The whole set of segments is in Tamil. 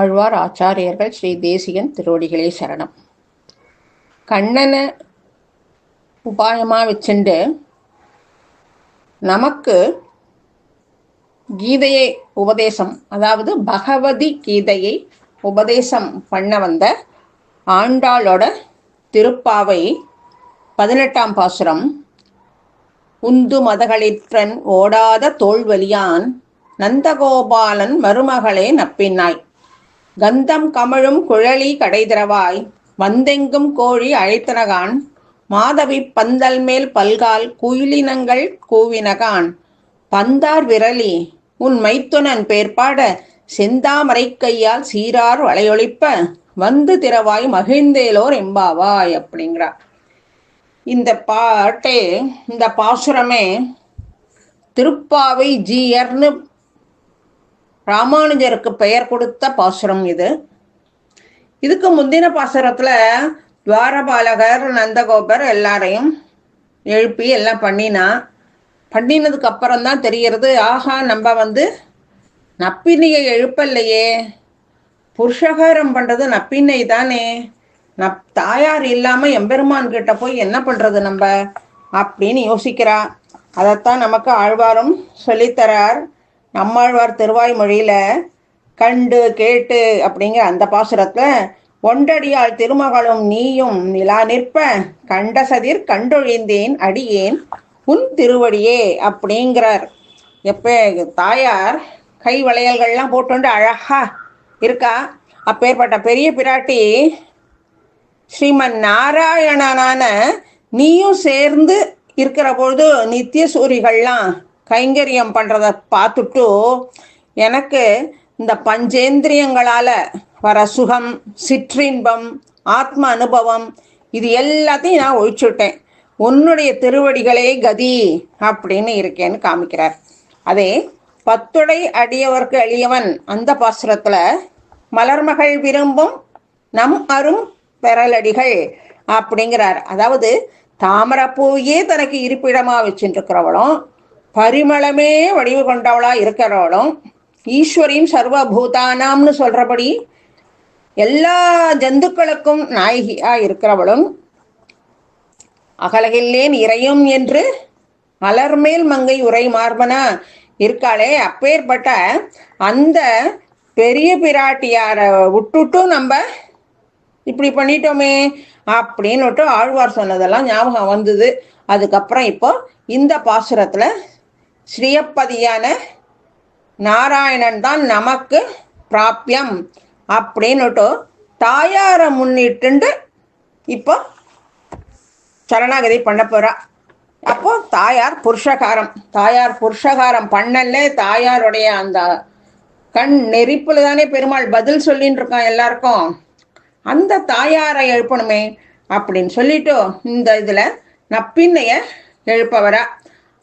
ஆழ்வார் ஆச்சாரியர்கள் ஸ்ரீ தேசிகன் திருவடிகளே சரணம். கண்ணனை உபாயமாக வச்சுண்டு நமக்கு கீதையை உபதேசம் அதாவது பகவதி கீதையை உபதேசம் பண்ண வந்த ஆண்டாளோட திருப்பாவை பதினெட்டாம் பாசுரம் உந்து மதகளிற்றன் ஓடாத தோல்வலியான் நந்தகோபாலன் மருமகளே நப்பின்னாய் கந்தம் கமழும் குழலி கடைதிரவாய் வந்தெங்கும் கோழி அழைத்தனகான் மாதவி பந்தல் மேல் பல்கால் குயிலினங்கள் கூவினகான். பந்தார் விரலி உன் மைத்துனன் பேர்பாட செந்தாமரை கையால் சீரார் வளையொழிப்ப வந்து திறவாய் மகிழ்ந்தேலோர் எம்பாவாய் அப்படிங்கிறார் இந்த பாட்டே இந்த பாசுரமே திருப்பாவை ஜீயர்னு ராமானுஜருக்கு பெயர் கொடுத்த பாசுரம் இது. இதுக்கு முந்தின பாசுரத்துல துவாரபாலகர் நந்தகோபர் எல்லாரையும் எழுப்பி எல்லாம் பண்ணினா. பண்ணினதுக்கு அப்புறம் தான் தெரிகிறது ஆஹா நம்ம வந்து நப்பினியை எழுப்பலையே. புருஷகாரம் பண்றது நப்பினை தானே. நப் தாயார் இல்லாம எம்பெருமான் கிட்ட போய் என்ன பண்றது நம்ம? அப்படின்னு யோசிக்கிறா. அதைத்தான் நமக்கு ஆழ்வாரும் சொல்லித்தரார். நம்மாழ்வார் திருவாய்மொழியில கண்டு கேட்டு அப்படிங்கிற அந்த பாசுரத்துல ஒன்றடியால் திருமகளும் நீயும் நிலா நிற்ப கண்டசதிர் கண்டொழிந்தேன் அடியேன் உன் திருவடியே அப்படிங்கிறார். எப்ப தாயார் கை வளையல்கள்லாம் போட்டு அழகா இருக்கா? அப்பேற்பட்ட பெரிய பிராட்டி ஸ்ரீமன் நாராயணனான நீயும் சேர்ந்து இருக்கிற பொழுது நித்திய சூரிகள்லாம் கைங்கரியம் பண்ணுறத பார்த்துட்டு எனக்கு இந்த பஞ்சேந்திரியங்களால் வர சுகம் சிற்றின்பம் ஆத்ம அனுபவம் இது எல்லாத்தையும் நான் ஒழிச்சுட்டேன் உன்னுடைய திருவடிகளே கதி அப்படின்னு இருக்கேன்னு காமிக்கிறார். அதே பத்துடை அடியவர்க்கு எளியவன் அந்த பாசுரத்தில் மலர்மகள் விரும்பும் நம் அரும் பெறலடிகள் அப்படிங்கிறார். அதாவது தாமரப்பூயே தனக்கு இருப்பிடமாக வச்சுட்டு இருக்கிறவளும் பரிமளமே வடிவு கொண்டவளா இருக்கிறவளும் ஈஸ்வரியும் சர்வபூதானாம்னு சொல்றபடி எல்லா ஜந்துக்களுக்கும் நாயகியா இருக்கிறவளும் அகலகில்லேன் இறையும் என்று மலர்மேல் மங்கை உரை மார்பனா இருக்காளே. அப்பேற்பட்ட அந்த பெரிய பிராட்டியார விட்டுட்டும் நம்ம இப்படி பண்ணிட்டோமே அப்படின்னுட்டு ஆழ்வார் சொன்னதெல்லாம் ஞாபகம் வந்தது. அதுக்கப்புறம் இப்போ இந்த பாசுரத்துல ஸ்ரீயப்பதியான நாராயணன் தான் நமக்கு பிராப்பியம் அப்படின்னுட்டு தாயாரை முன்னிட்டு இப்போ சரணாகதி பண்ண போறா. அப்போ தாயார் புருஷகாரம். தாயார் புருஷகாரம் பண்ணல தாயாருடைய அந்த கண் நெரிப்புல தானே பெருமாள் பதில் சொல்லின்னு இருக்கான் எல்லாருக்கும். அந்த தாயாரை எழுப்பணுமே அப்படின்னு சொல்லிட்டு இந்த இதுல நப்பின்னைய எழுப்பவரா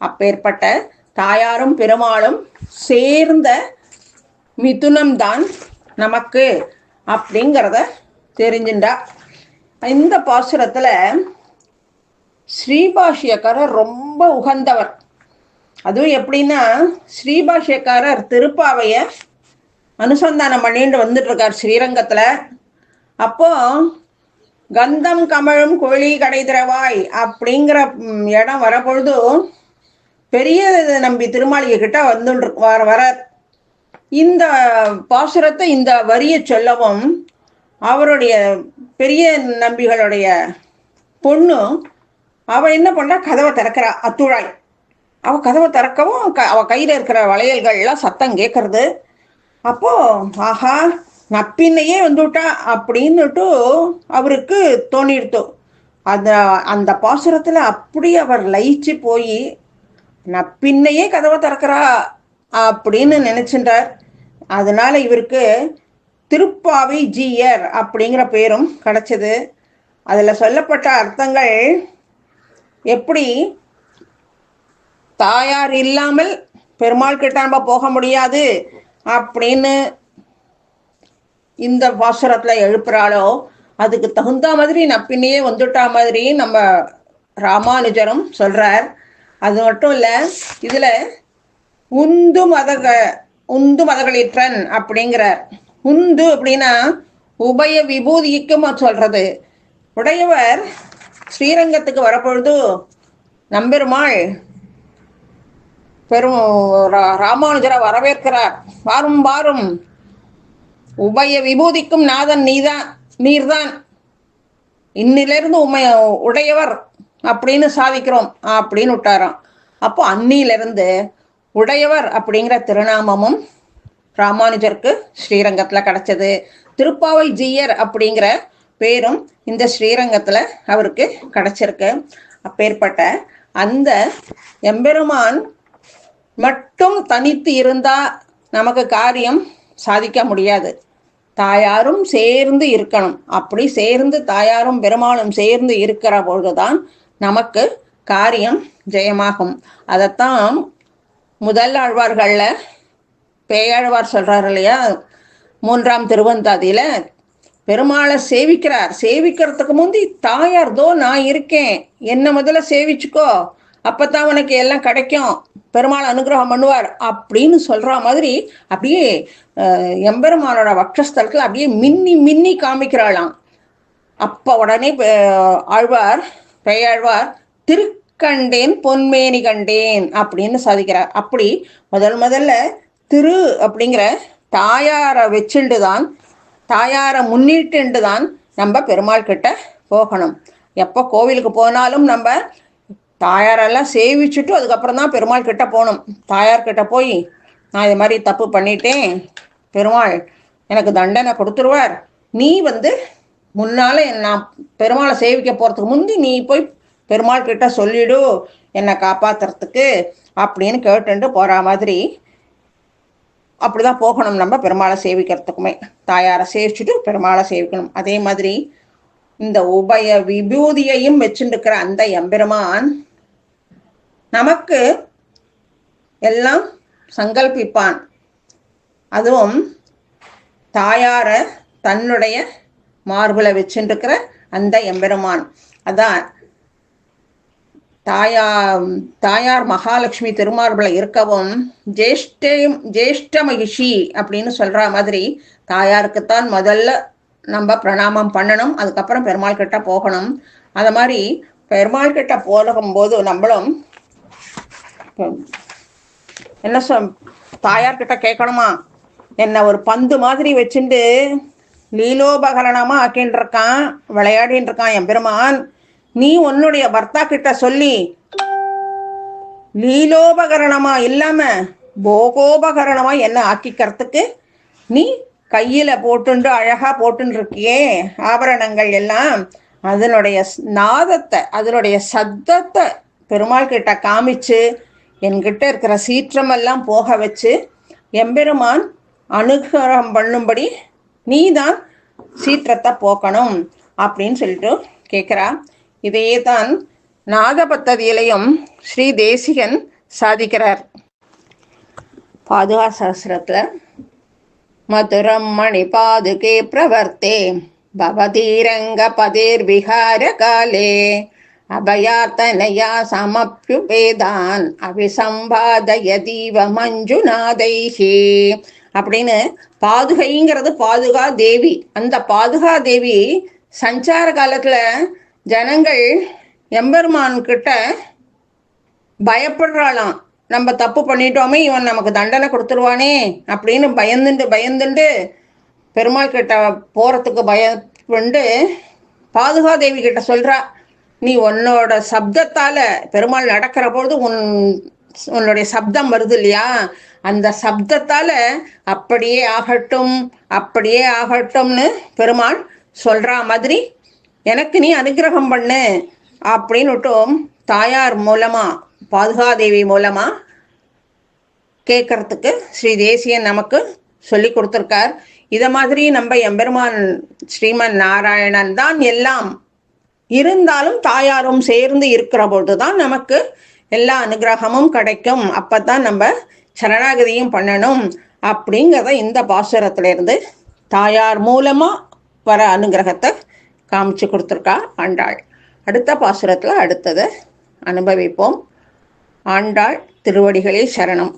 அப்பேற்பட்ட தாயாரும் பெருமாளும் சேர்ந்த மிதுனம் தான் நமக்கு அப்படிங்கிறத தெரிஞ்சுண்டா. இந்த பாசுரத்தில் ஸ்ரீபாஷ்யக்காரர் ரொம்ப உகந்தவர். அதுவும் எப்படின்னா ஸ்ரீபாஷ்யக்காரர் திருப்பாவைய அனுசந்தானம் பண்ணிட்டு வந்துட்டு இருக்கார் ஸ்ரீரங்கத்துல. அப்போ கந்தம் கமழும் கோழி கடைதிரவாய் அப்படிங்கிற இடம் வரப்பொழுது பெரிய நம்பி திருமாளிகை கிட்ட வந்து வர வர இந்த பாசுரத்தை இந்த வரியை சொல்லவும் அவருடைய பெரிய நம்பிகளுடைய பொண்ணு அவ என்ன பண்ணா கதவை திறக்கிறா அத்துழாய். அவ கதவை திறக்கவும் அவ கையில இருக்கிற வளையல்கள்லாம் சத்தம் கேட்கறது அப்போ ஆஹா நப்பின்னையே வந்துவிட்டா அப்படின்னுட்டு அவருக்கு தோணிடுத்து. அந்த அந்த பாசுரத்துல அப்படி அவர் லயிச்சு போய் நப்பின்னையே கதவை திறக்கிறா அப்படின்னு நினைச்சின்றார். அதனால இவருக்கு திருப்பாவை ஜீயர் அப்படிங்கிற பேரும் கிடைச்சது. அதில் சொல்லப்பட்ட அர்த்தங்கள் எப்படி? தாயார் இல்லாமல் பெருமாள் கிட்ட நம்ம போக முடியாது அப்படின்னு இந்த பாசுரத்துல எழுப்புறாளோ அதுக்கு தகுந்த மாதிரி நப்பின்னையே வந்துட்டா மாதிரி நம்ம ராமானுஜரும் சொல்றார். அது மட்டும் இல்லை இதில் உந்து மதக உந்து மதகளிற்றன் அப்படிங்கிறார். உந்து அப்படின்னா உபய விபூதிக்கும் சொல்றது. உடையவர் ஸ்ரீரங்கத்துக்கு வரப்பொழுது நம்பெருமாள் பெரும் ரா- ராமானுஜரை வரவேற்கிறார். வாரும் வாரும். உபய விபூதிக்கும் நாதன் நீதான் நீர்தான். இன்னிலிருந்து உமை உடையவர் அப்படின்னு சாதிக்கிறோம் அப்படின்னு விட்டாராம். அப்போ அன்னியிலிருந்து உடையவர் அப்படிங்கிற திருநாமமும் ராமானுஜருக்கு ஸ்ரீரங்கத்தில் கிடைச்சது. திருப்பாவை ஜீயர் அப்படிங்கிற பேரும் இந்த ஸ்ரீரங்கத்தில் அவருக்கு கிடைச்சிருக்கு. அப்பேற்பட்ட அந்த எம்பெருமான் மட்டும் தனித்து இருந்தா நமக்கு காரியம் சாதிக்க முடியாது. தாயாரும் சேர்ந்து இருக்கணும். அப்படி சேர்ந்து தாயாரும் பெருமாளும் சேர்ந்து இருக்கிற பொழுதுதான் நமக்கு காரியம் ஜெயமாகும். அதைத்தான் முதல் ஆழ்வார்களில் பேயாழ்வார் சொல்கிறார் இல்லையா? மூன்றாம் திருவந்தாதியில் பெருமாளை சேவிக்கிறார். சேவிக்கிறதுக்கு முந்தி தாயார் தோ நான் இருக்கேன். என்ன முதல்ல சேவிச்சுக்கோ அப்பதான் உனக்கு எல்லாம் கிடைக்கும். பெருமாள் அனுகிரகம் பண்ணுவார் அப்படின்னு சொல்ற மாதிரி அப்படியே எம்பெருமானோட வக்ஷஸ்தலத்தில் அப்படியே மின்னி மின்னி காமிக்கிறாளாம். அப்ப உடனே ஆழ்வார் பெயாழ்வார் திருக்கண்டேன் பொன்மேனி கண்டேன் அப்படின்னு சாதிக்கிறார். அப்படி முதல் முதல்ல திரு அப்படிங்கிற தாயாரை வச்சுண்டு தான் தாயாரை முன்னிட்டுண்டு தான் நம்ம பெருமாள் கிட்ட போகணும். எப்போ கோவிலுக்கு போனாலும் நம்ம தாயாரெல்லாம் சேவிச்சுட்டு அதுக்கப்புறம் தான் பெருமாள் கிட்ட போகணும். தாயார் கிட்ட போய் நான் இது மாதிரி தப்பு பண்ணிட்டேன். பெருமாள் எனக்கு தண்டனை கொடுத்துருவார். நீ வந்து முன்னால நான் பெருமாளை சேவிக்க போறதுக்கு முந்தி நீ போய் பெருமாள் கிட்ட சொல்லிடு என்னை காப்பாத்துறதுக்கு அப்படின்னு கேட்டுட்டு போற மாதிரி. அப்படிதான் போகணும் நம்ம பெருமாளை சேவிக்கிறதுக்குமே. தாயாரை சேவிச்சுட்டு பெருமாளை சேவிக்கணும். அதே மாதிரி இந்த உபய விபூதியையும் வச்சுருக்கிற அந்த எம்பெருமான் நமக்கு எல்லாம் சங்கல்பிப்பான். அதுவும் தாயார தன்னுடைய மார்புல வச்சுருக்கிற அந்த எம்பெருமான். அதான் தாயா தாயார் மகாலட்சுமி திருமார்புல இருக்கவும் ஜேஷ்டம் ஜேஷ்ட மகிஷி அப்படின்னு சொல்ற மாதிரி தாயாருக்குத்தான் முதல்ல நம்ம பிரணாமம் பண்ணணும். அதுக்கப்புறம் பெருமாள் கிட்ட போகணும். அது மாதிரி பெருமாள் கிட்ட போகும்போது நம்மளும் என்ன சொ தாயார்கிட்ட கேட்கணுமா? என்ன ஒரு பந்து மாதிரி வச்சுட்டு லீலோபகரணமா ஆக்கின்னு இருக்கான் விளையாடின்னு இருக்கான் என் பெருமான். நீ உன்னுடைய பர்த்தா கிட்ட சொல்லி லீலோபகரணமா இல்லாம போகோபகரணமா என்ன ஆக்கிக்கிறதுக்கு? நீ கையில போட்டுண்டு அழகா போட்டுன்னு இருக்கியே ஆபரணங்கள் எல்லாம். அதனுடைய நாதத்தை அதனுடைய சத்தத்தை பெருமாள் கிட்ட காமிச்சு என்கிட்ட இருக்கிற சீற்றமெல்லாம் போக வச்சு எம்பெருமான் அனுகிரகம் பண்ணும்படி நீ தான் சீற்றத்தை போக்கணும் அப்படின்னு சொல்லிட்டு கேட்குறா இதையே தான் நாகபத்ததியிலையும் ஸ்ரீ தேசிகன் சாதிக்கிறார். பாதுகா சாஸ்திரத்தில் மதுரம் மணி பாதுகே பிரவர்த்தே பவதீரங்க பதேர் விஹார காலே அபயாத்தனயா சமப்யுபேதான் அபிசம்பாதய தீவ மஞ்சுநாதைஹி. அப்படின்னு பாதுகைங்கிறது பாதுகா தேவி. அந்த பாதுகா தேவி சஞ்சார காலத்துல ஜனங்கள் எம்பெருமான் கிட்ட பயப்படுறாளாம். நம்ம தப்பு பண்ணிட்டோமே இவன் நமக்கு தண்டனை கொடுத்துருவானே அப்படின்னு பயந்துண்டு பயந்துண்டு பெருமாள் கிட்ட போறதுக்கு பயப்பண்டு பாதுகாதேவி கிட்ட சொல்றா நீ உன்னோட சப்தத்தால பெருமாள் நடக்கிற பொழுது உன் உன்னுடைய சப்தம் வருது இல்லையா? அந்த சப்தத்தால அப்படியே ஆகட்டும் அப்படியே ஆகட்டும்னு பெருமாள் சொல்ற மாதிரி எனக்கு நீ அனுகிரகம் பண்ணு அப்படின்னுட்டும் தாயார் மூலமா பாதுகாதேவி மூலமா கேட்கறதுக்கு ஸ்ரீ தேசியன் நமக்கு சொல்லி கொடுத்துருக்கார். இதை மாதிரி நம்ம எம்பெருமான் ஸ்ரீமன் நாராயணன் தான் எல்லாம் இருந்தாலும் தாயாரும் சேர்ந்து இருக்கிற பொழுதுதான் நமக்கு எல்லா அனுகிரகமும் கிடைக்கும். அப்பதான் நம்ம சரணாகதியும் பண்ணணும். அப்படிங்கிறத இந்த பாசுரத்திலிருந்து தாயார் மூலமா வர அனுகிரகத்தை காமிச்சு கொடுத்துருக்கா ஆண்டாள். அடுத்த பாசுரத்தில் அடுத்ததை அனுபவிப்போம். ஆண்டாள் திருவடிகளே சரணம்.